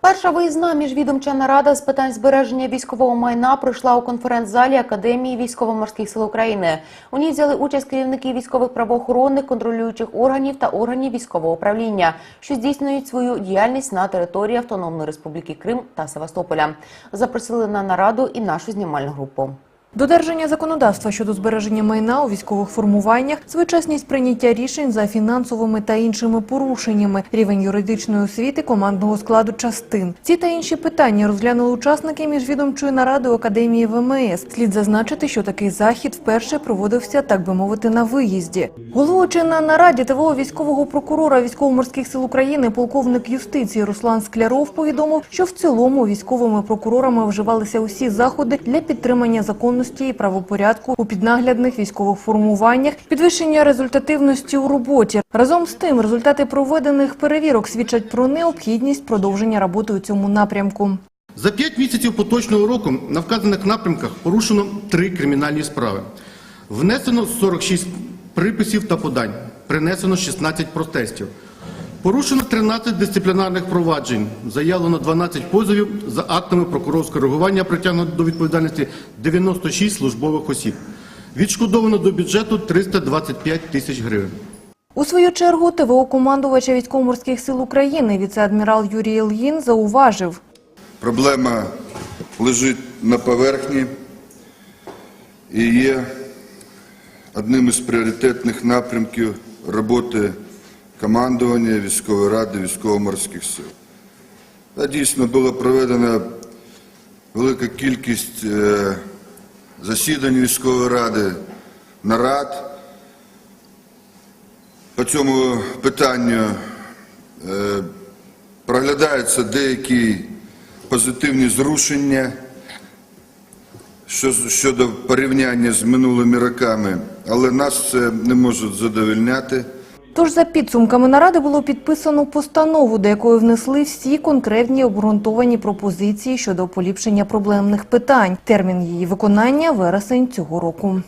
Перша виїзна міжвідомча нарада з питань збереження військового майна пройшла у конференц-залі Академії військово-морських сил України. У ній взяли участь керівники військових правоохоронних, контролюючих органів та органів військового управління, що здійснюють свою діяльність на території Автономної Республіки Крим та Севастополя. Запросили на нараду і нашу знімальну групу. Додержання законодавства щодо збереження майна у військових формуваннях, своєчасність прийняття рішень за фінансовими та іншими порушеннями, рівень юридичної освіти командного складу частин. Ці та інші питання розглянули учасники міжвідомчої наради Академії ВМС. Слід зазначити, що такий захід вперше проводився, так би мовити, на виїзді. Головуючи на нараді ТВО військового прокурора військово-морських сил України, полковник юстиції Руслан Скляров повідомив, що в цілому військовими прокурорами вживалися усі заходи для підтримання законності і правопорядку у піднаглядних військових формуваннях, підвищення результативності у роботі. Разом з тим, результати проведених перевірок свідчать про необхідність продовження роботи у цьому напрямку. За п'ять місяців поточного року на вказаних напрямках порушено три кримінальні справи. Внесено 46 приписів та подань, принесено 16 протестів. Порушено 13 дисциплінарних проваджень, заявлено 12 позовів за актами прокурорського реагування, притягнуто до відповідальності 96 службових осіб. Відшкодовано до бюджету 325 тисяч гривень. У свою чергу ТВО командувача військово-морських сил України віце-адмірал Юрій Ільїн зауважив, Проблема лежить на поверхні і є одним із пріоритетних напрямків роботи командування військової ради військово-морських сил. Та дійсно була проведена велика кількість е, засідань військової ради, нарад. По цьому питанню е, проглядаються деякі позитивні зрушення щодо порівняння з минулими роками, але нас це не може задовольняти. Тож за підсумками наради було підписано постанову, до якої внесли всі конкретні обґрунтовані пропозиції щодо поліпшення проблемних питань. Термін її виконання – вересень цього року.